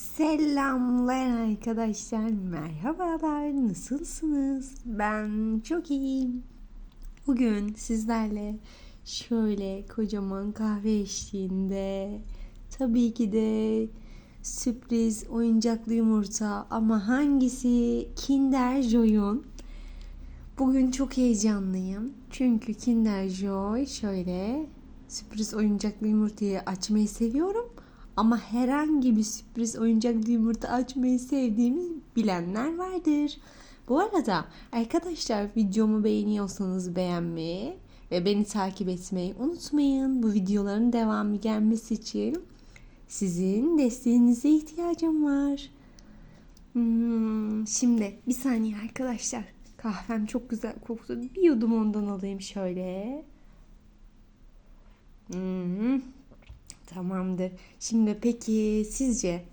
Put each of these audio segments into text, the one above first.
Selamlar arkadaşlar. Merhabalar. Nasılsınız? Ben çok iyiyim. Bugün sizlerle şöyle kocaman kahve eşliğinde tabii ki de sürpriz oyuncaklı yumurta ama hangisi Kinder Joy'un Bugün çok heyecanlıyım. Çünkü Kinder Joy şöyle sürpriz oyuncaklı yumurtayı açmayı seviyorum. Ama herhangi bir sürpriz oyuncaklı yumurta açmayı sevdiğimi bilenler vardır. Bu arada arkadaşlar videomu beğeniyorsanız beğenmeyi ve beni takip etmeyi unutmayın. Bu videoların devamı gelmesi için sizin desteğinize ihtiyacım var. Hmm, şimdi bir saniye arkadaşlar. Kahvem çok güzel koktu. Bir yudum ondan alayım şöyle. Hmm, tamamdır. Şimdi peki sizce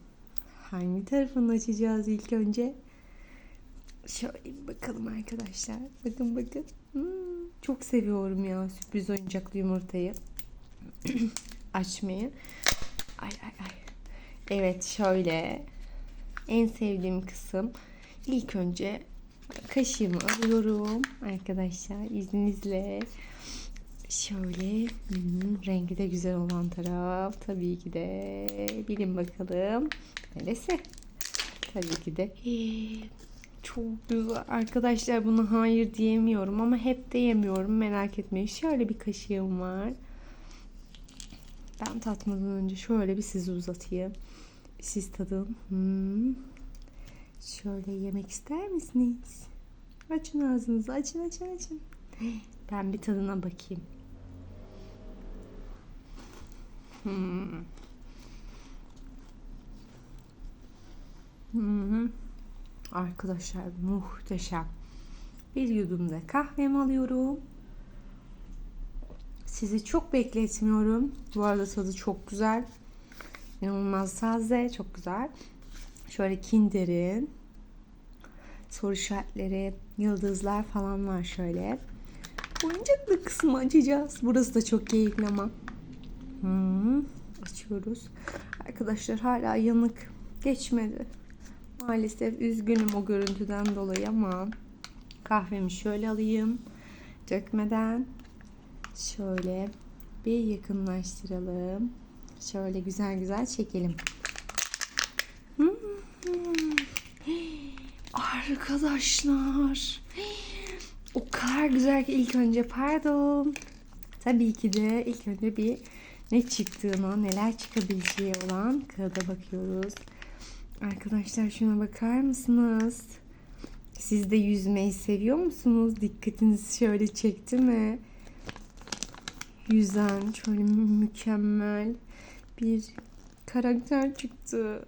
hangi tarafını açacağız ilk önce? Şöyle bir bakalım arkadaşlar. Bakın bakın. Hmm, çok seviyorum ya sürpriz oyuncaklı yumurtayı açmayı. Ay ay ay. Evet şöyle en sevdiğim kısım ilk önce kaşığımı alıyorum arkadaşlar izninizle. Şöyle rengi de güzel olan taraf tabii ki de bilin bakalım neresi? Tabii ki de çok güzel arkadaşlar buna hayır diyemiyorum ama hep de yemiyorum merak etmeyin. Şöyle bir kaşığım var. Ben tatmadan önce şöyle bir sizi uzatayım. Siz tadın. Hmm. Şöyle yemek ister misiniz? Açın ağzınızı. Açın açın açın. Ben bir tadına bakayım. Hmm. Hmm. Arkadaşlar muhteşem. Bir yudum da kahvemi alıyorum. Sizi çok bekletmiyorum. Bu arada tadı çok güzel. İnanılmaz taze, çok güzel. Şöyle Kinder'in soru işaretleri, yıldızlar falan var şöyle. Oyuncaklı kısmı açacağız. Burası da çok keyifli ama. Hmm, açıyoruz. Arkadaşlar hala yanık geçmedi. Maalesef üzgünüm o görüntüden dolayı ama kahvemi şöyle alayım. Dökmeden şöyle bir yakınlaştıralım. Şöyle güzel güzel çekelim. Arkadaşlar. O kadar güzel ki ilk önce pardon. Tabii ki de ilk önce bir ne çıktığına, neler çıkabileceği olan kağıda bakıyoruz. Arkadaşlar şuna bakar mısınız? Siz de yüzmeyi seviyor musunuz? Dikkatinizi şöyle çekti mi? Yüzen şöyle mükemmel bir karakter çıktı.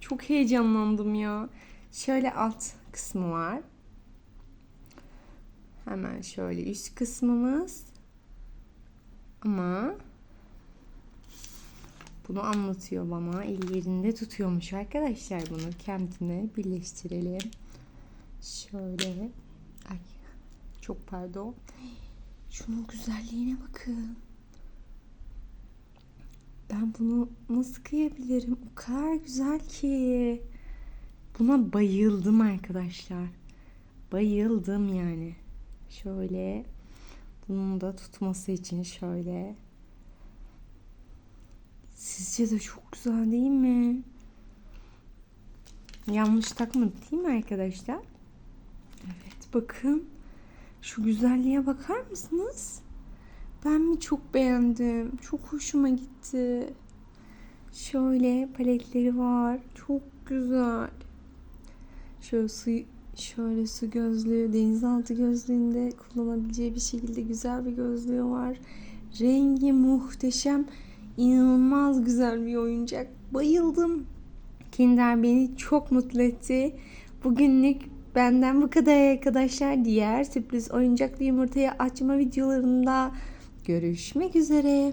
Çok heyecanlandım ya. Şöyle alt kısmı var. Hemen şöyle üst kısmımız. Ama bunu anlatıyor bana. El yerinde tutuyormuş arkadaşlar bunu. Kendine birleştirelim. Şöyle. Ay çok pardon. Şunun güzelliğine bakın. Ben bunu nasıl kıyabilirim? O kadar güzel ki. Buna bayıldım arkadaşlar. Bayıldım yani. Şöyle bunun da tutması için şöyle. Sizce de çok güzel değil mi? Yanlış takmadı değil mi arkadaşlar? Evet bakın. Şu güzelliğe bakar mısınız? Ben mi çok beğendim. Çok hoşuma gitti. Şöyle paletleri var. Çok güzel. Şöyle su şöyle su gözlüğü, denizaltı gözlüğünde kullanabileceği bir şekilde güzel bir gözlüğü var. Rengi muhteşem. İnanılmaz güzel bir oyuncak. Bayıldım. Kinder beni çok mutlu etti. Bugünlük benden bu kadar arkadaşlar. Diğer sürpriz oyuncaklı yumurtayı açma videolarında görüşmek üzere.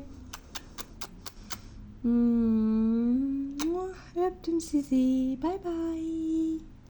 Hmm, öptüm sizi. Bay bay.